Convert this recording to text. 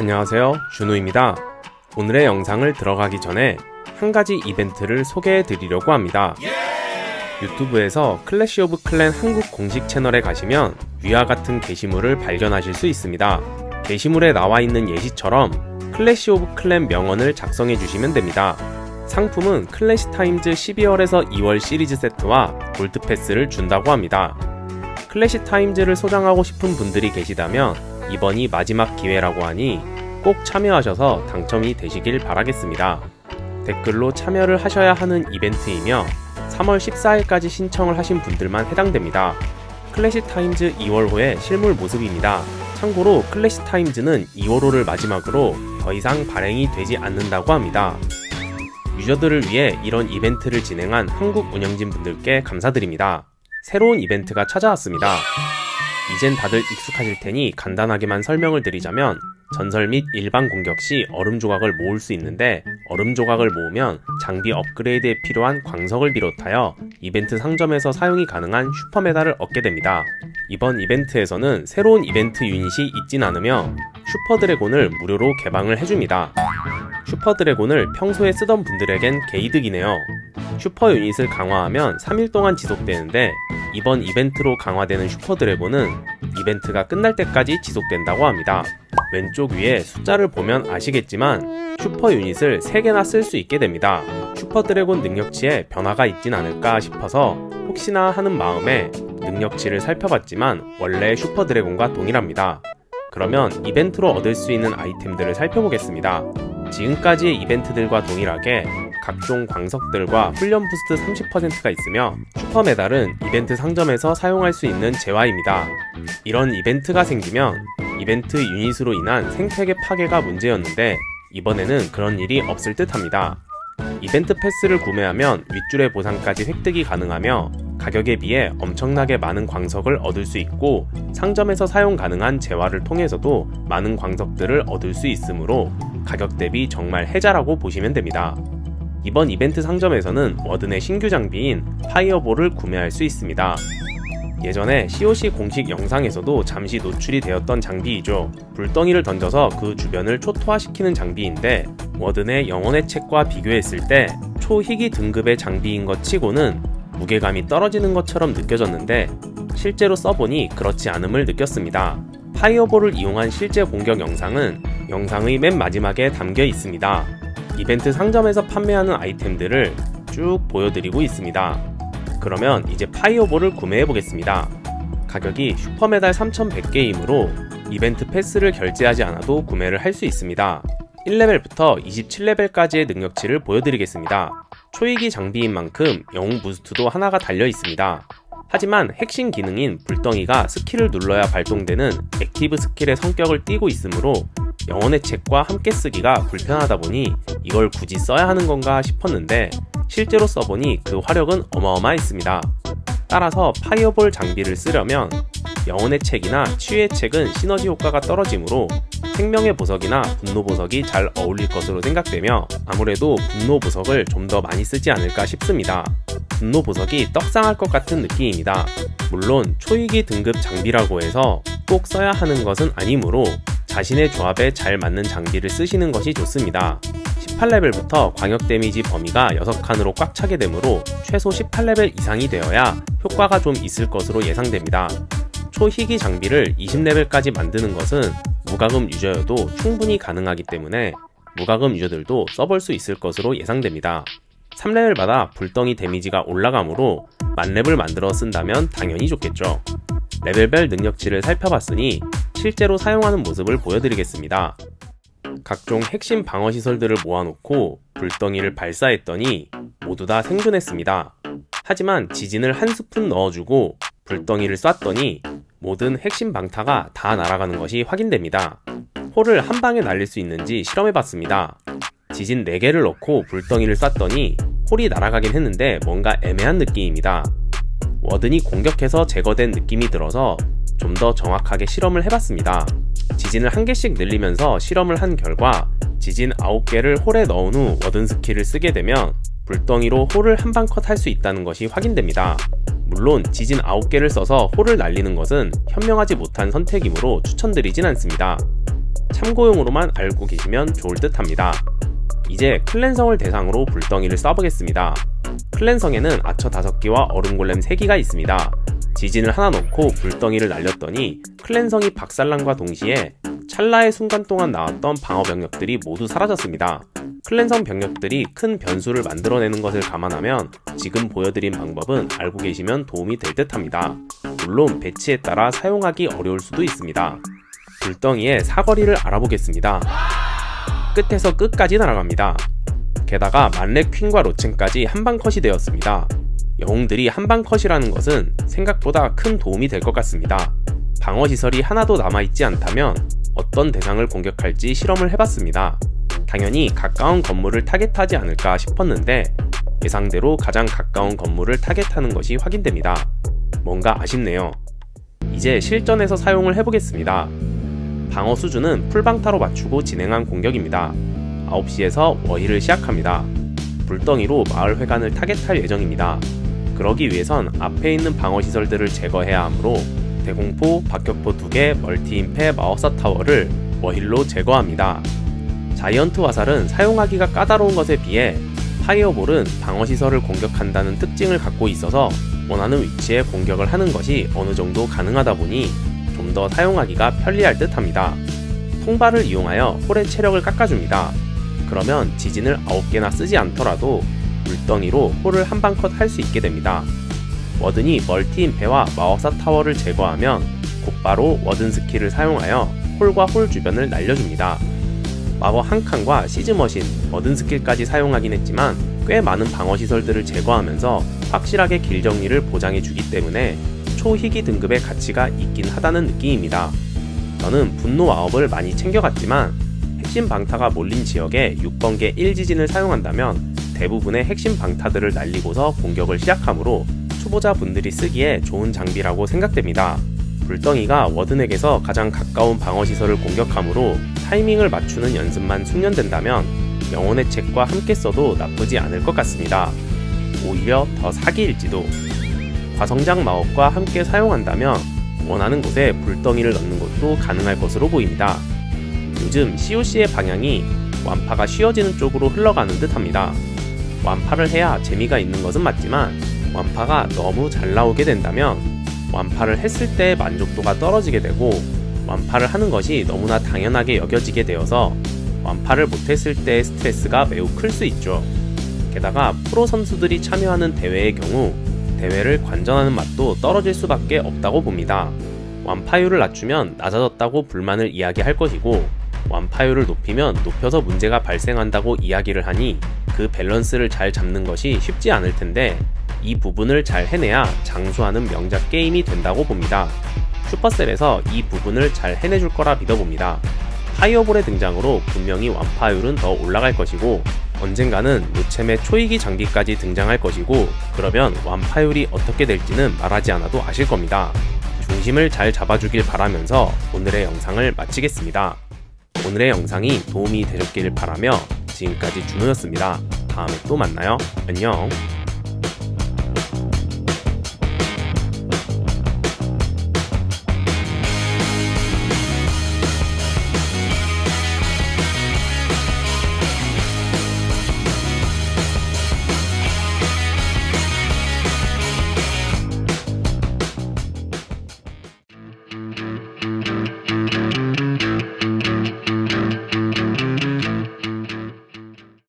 안녕하세요. 준우입니다. 오늘의 영상을 들어가기 전에 한 가지 이벤트를 소개해 드리려고 합니다. 유튜브에서 클래시 오브 클랜 한국 공식 채널에 가시면 위와 같은 게시물을 발견하실 수 있습니다. 게시물에 나와 있는 예시처럼 클래시 오브 클랜 명언을 작성해 주시면 됩니다. 상품은 클래시 타임즈 12월에서 2월 시리즈 세트와 골드 패스를 준다고 합니다. 클래시 타임즈를 소장하고 싶은 분들이 계시다면 이번이 마지막 기회라고 하니 꼭 참여하셔서 당첨이 되시길 바라겠습니다. 댓글로 참여를 하셔야 하는 이벤트이며 3월 14일까지 신청을 하신 분들만 해당됩니다. 클래시 타임즈 2월호의 실물 모습입니다. 참고로 클래시 타임즈는 2월호를 마지막으로 더 이상 발행이 되지 않는다고 합니다. 유저들을 위해 이런 이벤트를 진행한 한국 운영진 분들께 감사드립니다. 새로운 이벤트가 찾아왔습니다. 이젠 다들 익숙하실 테니 간단하게만 설명을 드리자면 전설 및 일반 공격 시 얼음 조각을 모을 수 있는데 얼음 조각을 모으면 장비 업그레이드에 필요한 광석을 비롯하여 이벤트 상점에서 사용이 가능한 슈퍼 메달을 얻게 됩니다. 이번 이벤트에서는 새로운 이벤트 유닛이 있진 않으며 슈퍼 드래곤을 무료로 개방을 해줍니다. 슈퍼 드래곤을 평소에 쓰던 분들에겐 개이득이네요. 슈퍼 유닛을 강화하면 3일 동안 지속되는데 이번 이벤트로 강화되는 슈퍼 드래곤은 이벤트가 끝날 때까지 지속된다고 합니다. 왼쪽 위에 숫자를 보면 아시겠지만 슈퍼 유닛을 3개나 쓸 수 있게 됩니다. 슈퍼 드래곤 능력치에 변화가 있진 않을까 싶어서 혹시나 하는 마음에 능력치를 살펴봤지만 원래 슈퍼 드래곤과 동일합니다. 그러면 이벤트로 얻을 수 있는 아이템들을 살펴보겠습니다. 지금까지의 이벤트들과 동일하게 각종 광석들과 훈련 부스트 30%가 있으며 슈퍼 메달은 이벤트 상점에서 사용할 수 있는 재화입니다. 이런 이벤트가 생기면 이벤트 유닛으로 인한 생태계 파괴가 문제였는데 이번에는 그런 일이 없을 듯 합니다. 이벤트 패스를 구매하면 윗줄의 보상까지 획득이 가능하며 가격에 비해 엄청나게 많은 광석을 얻을 수 있고 상점에서 사용 가능한 재화를 통해서도 많은 광석들을 얻을 수 있으므로 가격 대비 정말 혜자라고 보시면 됩니다. 이번 이벤트 상점에서는 워든의 신규 장비인 파이어볼을 구매할 수 있습니다. 예전에 COC 공식 영상에서도 잠시 노출이 되었던 장비이죠. 불덩이를 던져서 그 주변을 초토화시키는 장비인데 워든의 영혼의 책과 비교했을 때 초희귀 등급의 장비인 것 치고는 무게감이 떨어지는 것처럼 느껴졌는데 실제로 써보니 그렇지 않음을 느꼈습니다. 파이어볼을 이용한 실제 공격 영상은 영상의 맨 마지막에 담겨 있습니다. 이벤트 상점에서 판매하는 아이템들을 쭉 보여드리고 있습니다. 그러면 이제 파이어볼을 구매해 보겠습니다. 가격이 슈퍼메달 3100개이므로 이벤트 패스를 결제하지 않아도 구매를 할 수 있습니다. 1레벨부터 27레벨까지의 능력치를 보여드리겠습니다. 초이기 장비인 만큼 영웅 부스트도 하나가 달려 있습니다. 하지만 핵심 기능인 불덩이가 스킬을 눌러야 발동되는 액티브 스킬의 성격을 띠고 있으므로 영혼의 책과 함께 쓰기가 불편하다 보니 이걸 굳이 써야 하는 건가 싶었는데 실제로 써보니 그 화력은 어마어마했습니다. 따라서 파이어볼 장비를 쓰려면 영혼의 책이나 치유의 책은 시너지 효과가 떨어지므로 생명의 보석이나 분노 보석이 잘 어울릴 것으로 생각되며 아무래도 분노 보석을 좀 더 많이 쓰지 않을까 싶습니다. 분노 보석이 떡상할 것 같은 느낌입니다. 물론 초이기 등급 장비라고 해서 꼭 써야 하는 것은 아니므로 자신의 조합에 잘 맞는 장비를 쓰시는 것이 좋습니다. 18레벨부터 광역 데미지 범위가 6칸으로 꽉 차게 되므로 최소 18레벨 이상이 되어야 효과가 좀 있을 것으로 예상됩니다. 초희귀 장비를 20레벨까지 만드는 것은 무과금 유저여도 충분히 가능하기 때문에 무과금 유저들도 써볼 수 있을 것으로 예상됩니다. 3레벨마다 불덩이 데미지가 올라가므로 만렙을 만들어 쓴다면 당연히 좋겠죠. 레벨별 능력치를 살펴봤으니 실제로 사용하는 모습을 보여드리겠습니다. 각종 핵심 방어 시설들을 모아놓고 불덩이를 발사했더니 모두 다 생존했습니다. 하지만 지진을 한 스푼 넣어주고 불덩이를 쐈더니 모든 핵심 방타가 다 날아가는 것이 확인됩니다. 홀을 한 방에 날릴 수 있는지 실험해봤습니다. 지진 4개를 넣고 불덩이를 쐈더니 홀이 날아가긴 했는데 뭔가 애매한 느낌입니다. 워든이 공격해서 제거된 느낌이 들어서 좀 더 정확하게 실험을 해봤습니다. 지진을 한 개씩 늘리면서 실험을 한 결과 지진 9개를 홀에 넣은 후 워든 스킬을 쓰게 되면 불덩이로 홀을 한 방 컷할 수 있다는 것이 확인됩니다. 물론 지진 9개를 써서 홀을 날리는 것은 현명하지 못한 선택이므로 추천드리진 않습니다. 참고용으로만 알고 계시면 좋을 듯 합니다. 이제 클랜성을 대상으로 불덩이를 쏴보겠습니다. 클랜성에는 아처 5개와 얼음골렘 3개가 있습니다. 지진을 하나 넣고 불덩이를 날렸더니 클랜성이 박살난과 동시에 찰나의 순간 동안 나왔던 방어 병력들이 모두 사라졌습니다. 클랜성 병력들이 큰 변수를 만들어내는 것을 감안하면 지금 보여드린 방법은 알고 계시면 도움이 될 듯 합니다. 물론 배치에 따라 사용하기 어려울 수도 있습니다. 불덩이의 사거리를 알아보겠습니다. 끝에서 끝까지 날아갑니다. 게다가 만렙 퀸과 로첸까지 한방 컷이 되었습니다. 영웅들이 한방 컷이라는 것은 생각보다 큰 도움이 될 것 같습니다. 방어 시설이 하나도 남아있지 않다면 어떤 대상을 공격할지 실험을 해봤습니다. 당연히 가까운 건물을 타겟하지 않을까 싶었는데 예상대로 가장 가까운 건물을 타겟하는 것이 확인됩니다. 뭔가 아쉽네요. 이제 실전에서 사용을 해보겠습니다. 방어 수준은 풀방타로 맞추고 진행한 공격입니다. 9시에서 워힐을 시작합니다. 불덩이로 마을 회관을 타겟할 예정입니다. 그러기 위해선 앞에 있는 방어 시설들을 제거해야 하므로 대공포, 박격포 2개, 멀티임페, 마법사 타워를 워힐로 제거합니다. 자이언트 화살은 사용하기가 까다로운 것에 비해 파이어볼은 방어 시설을 공격한다는 특징을 갖고 있어서 원하는 위치에 공격을 하는 것이 어느 정도 가능하다 보니 좀 더 사용하기가 편리할 듯 합니다. 통발을 이용하여 홀의 체력을 깎아줍니다. 그러면 지진을 9개나 쓰지 않더라도 물덩이로 홀을 한 방 컷 할 수 있게 됩니다. 워든이 멀티임페와 마법사 타워를 제거하면 곧바로 워든 스킬을 사용하여 홀과 홀 주변을 날려줍니다. 마법 한 칸과 시즈머신, 워든 스킬까지 사용하긴 했지만 꽤 많은 방어 시설들을 제거하면서 확실하게 길 정리를 보장해 주기 때문에 초희귀 등급의 가치가 있긴 하다는 느낌입니다. 저는 분노 아업을 많이 챙겨갔지만 핵심 방타가 몰린 지역에 6번계 1지진을 사용한다면 대부분의 핵심 방타들을 날리고서 공격을 시작하므로 초보자 분들이 쓰기에 좋은 장비라고 생각됩니다. 불덩이가 워든에게서 가장 가까운 방어 시설을 공격하므로 타이밍을 맞추는 연습만 숙련된다면 영혼의 책과 함께 써도 나쁘지 않을 것 같습니다. 오히려 더 사기일지도. 과성장 마법과 함께 사용한다면 원하는 곳에 불덩이를 넣는 것도 가능할 것으로 보입니다. 요즘 COC의 방향이 완파가 쉬워지는 쪽으로 흘러가는 듯 합니다. 완파를 해야 재미가 있는 것은 맞지만 완파가 너무 잘 나오게 된다면 완파를 했을 때 만족도가 떨어지게 되고 완파를 하는 것이 너무나 당연하게 여겨지게 되어서 완파를 못했을 때의 스트레스가 매우 클 수 있죠. 게다가 프로 선수들이 참여하는 대회의 경우 대회를 관전하는 맛도 떨어질 수밖에 없다고 봅니다. 완파율을 낮추면 낮아졌다고 불만을 이야기할 것이고 완파율을 높이면 높여서 문제가 발생한다고 이야기를 하니 그 밸런스를 잘 잡는 것이 쉽지 않을 텐데 이 부분을 잘 해내야 장수하는 명작 게임이 된다고 봅니다. 슈퍼셀에서 이 부분을 잘 해내줄 거라 믿어봅니다. 파이어볼의 등장으로 분명히 완파율은 더 올라갈 것이고 언젠가는 노챔의 초이기 장비까지 등장할 것이고 그러면 완파율이 어떻게 될지는 말하지 않아도 아실 겁니다. 중심을 잘 잡아주길 바라면서 오늘의 영상을 마치겠습니다. 오늘의 영상이 도움이 되셨기를 바라며 지금까지 준호였습니다. 다음에 또 만나요. 안녕.